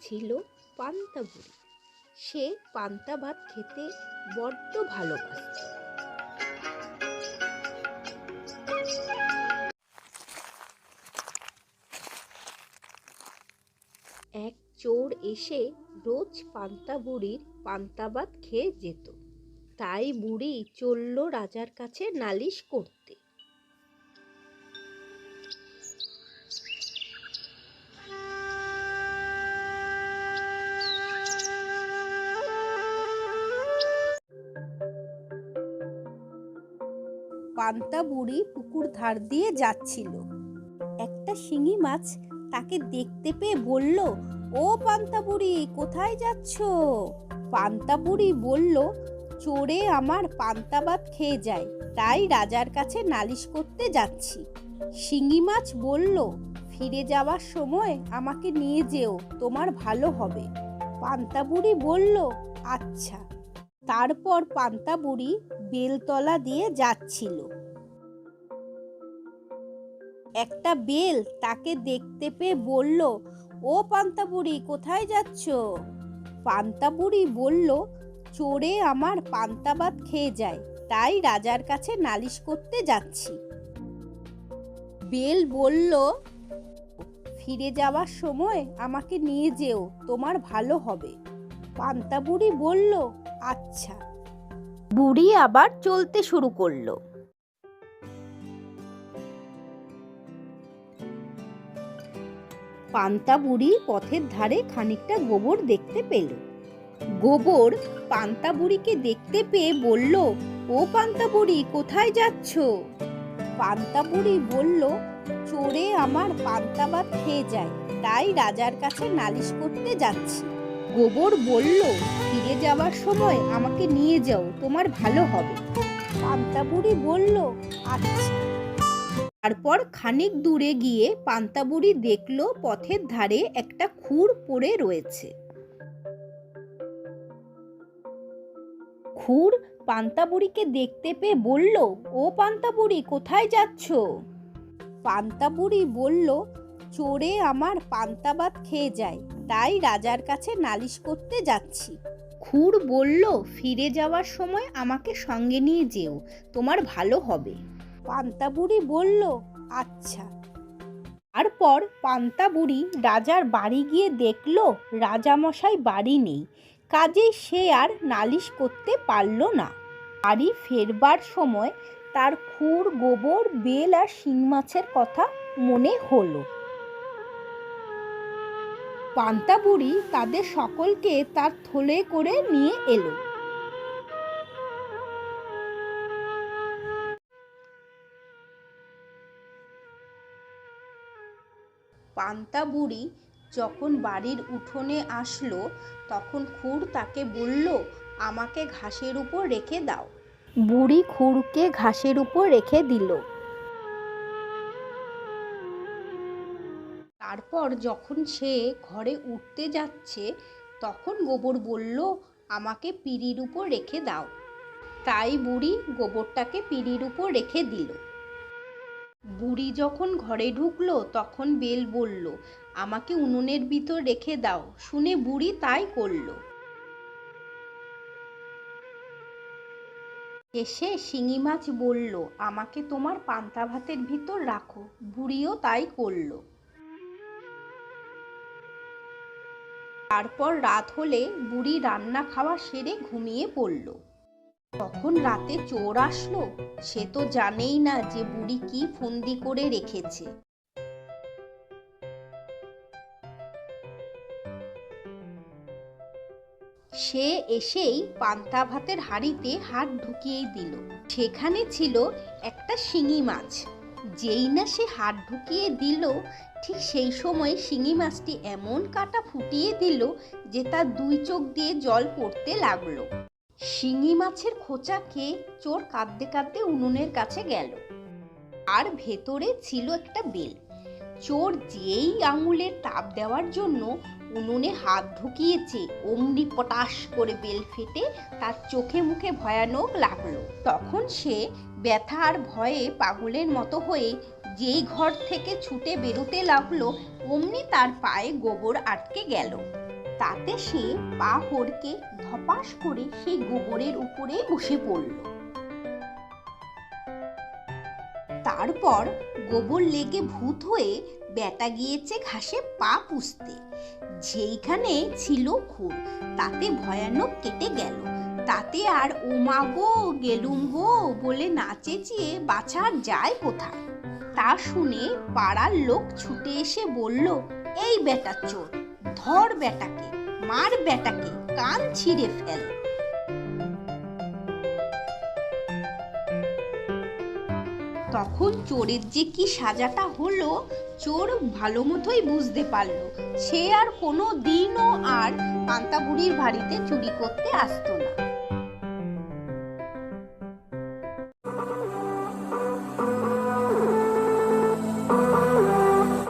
ছিল পান্তা বুড়ি। সে পান্তা ভাত খেতে বড্ড ভালোবাসত। এক চোর এসে রোজ পান্তা বুড়ির পান্তা ভাত খেয়ে যেত। তাই বুড়ি চলল রাজার কাছে নালিশ করতে। পান্তা বুড়ি পুকুর ধার দিয়ে যাচ্ছিল। একটা শিঙি মাছ তাকে দেখতে পেয়ে বলল, ও পান্তা বুড়ি কোথায় যাচ্ছ? পান্তা বুড়ি বলল, চোরে আমার পান্তা ভাত খেয়ে যায়, তাই রাজার কাছে নালিশ করতে যাচ্ছি। শিঙি মাছ বলল, ফিরে যাওয়ার সময় আমাকে নিয়ে যেও, তোমার ভালো হবে। পান্তা বুড়ি বলল আচ্ছা। তারপর পান্তা বুড়ি বেলতলা দিয়ে যাচ্ছিল। একটা বেল তাকে দেখতে পেয়ে বলল, ও পান্তা বুড়ি কোথায় যাচ্ছ? পান্তা বুড়ি বলল, চোরে আমার পান্তা ভাত খেয়ে যায়, তাই রাজার কাছে নালিশ করতে যাচ্ছি। বেল বলল, ফিরে যাওয়ার সময় আমাকে নিয়ে যেও, তোমার ভালো হবে। পান্তা বুড়ি বলল আচ্ছা। বুড়ি আবার চলতে শুরু করল। পান্তা বুড়ি পথের ধারে খানিকটা গোবর দেখতে পেল। গোবর পান্তা বুড়িকে দেখতে পেয়ে বলল, ও পান্তা বুড়ি, কোথায় যাচ্ছ? পান্তা বুড়ি বলল, চোরে আমার পান্তা ভাত খেয়ে যায়, তাই রাজার কাছে নালিশ করতে যাচ্ছি। গোবর বলল, ফিরে যাওয়ার সময় আমাকে নিয়ে যাও, তোমার ভালো হবে। পান্তা বুড়ি বলল আচ্ছা। তারপর খানিক দূরে গিয়ে পান্তাবুড়ি দেখল পথের ধারে একটা খুর পড়ে রয়েছে। খুর পান্তাবুড়িকে দেখতে পেয়ে বলল, ও পান্তাবুড়ি, কোথায় যাচ্ছ? পান্তাবুড়ি বলল, চোরে আমার পান্তা ভাত খেয়ে যায় তাই রাজার কাছে নালিশ করতে যাচ্ছি। খুর বলল, ফিরে যাওয়ার সময় আমাকে সঙ্গে নিয়ে যেও, তোমার ভালো হবে। পান্তা বুড়ি বলল আচ্ছা। তারপর পান্তা বুড়ি রাজার বাড়ি গিয়ে দেখল রাজামশাই বাড়ি নেই। কাজেই সে আর নালিশ করতে পারল না। বাড়ি ফেরবার সময় তার খুর, গোবর, বেল আর শিং মাছের কথা মনে হলো। পান্তা বুড়ি তাদের সকলকে তার থলে করে নিয়ে এলো। পান্তা বুড়ি যখন বাড়ির উঠোনে আসলো তখন খুর তাকে বলল আমাকে ঘাসের উপর রেখে দাও। বুড়ি খুরকে ঘাসের উপর রেখে দিল। তারপর যখন সে ঘরে উঠতে যাচ্ছে তখন গোবর বলল আমাকে পিড়ির উপর রেখে দাও। তাই বুড়ি গোবরটাকে পিড়ির উপর রেখে দিল। বুড়ি যখন ঘরে ঢুকলো, তখন বেল বলল, আমাকে উনুনের ভিতর রেখে দাও। শুনে বুড়ি তাই করল। এসে শিঙি মাছ বলল, আমাকে তোমার পান্তা ভাতের ভিতর রাখো। বুড়িও তাই করল। তারপর রাত হলে বুড়ি রান্না খাওয়া সেরে ঘুমিয়ে পড়ল। তখন রাতে চোর আসলো? সে তো জানেই না যে বুড়ি কি ফন্দি করে রেখেছে। সে এসেই পান্তা ভাতের হাঁড়িতে হাত ঢুকিয়ে দিল। সেখানে ছিল একটা শিঙি মাছ। যেই না সে হাত ঢুকিয়ে দিল, ঠিক সেই সময় শিঙি মাছটি এমন কাটা ফুটিয়ে দিল যে তার দুই চোখ দিয়ে জল পড়তে লাগল। শিঙি মাছের খোঁচা খেয়ে চোর কাঁদতে কাঁদতে উনুনের কাছে গেল। আর ভেতরে ছিল একটা বেল। চোর যেই আঙুলের তাপ দেওয়ার জন্য উনুনে হাত ঢুকিয়েছে, অমনি পটাশ করে বেল ফেটে তার চোখে মুখে ভয়ানক লাগল। তখন সে ব্যথা আর ভয়ে পাগলের মতো হয়ে যেই ঘর থেকে ছুটে বেরোতে লাগল, অমনি তার পায়ে গোবর আটকে গেল। তাতে সে পা হড়কে ধপাস করে সেই গোবরের উপরে বসে পড়ল। তারপর গোবর লেগে ভূত হয়ে বেটা গিয়েছে ঘাসে পা পুষতে যেইখানে ছিল খুর, তাতে ভয়ানক কেটে গেল। তাতে আর ও মা গো, গেলুম গো বলে না চেঁচিয়ে বাছা যায় কোথায়? তা শুনে পাড়ার লোক ছুটে এসে বলল, এই বেটা চোর, ধর বেটাকে, মার বেটাকে কান ছিঁড়ে ফেল। তখন চোরের যে কি সাজাটা হলো, চোর ভালো মতোই বুঝতে পারল। সে আর কোনো দিনও আর পান্তা বুড়ির বাড়িতে চুরি করতে আসতো না।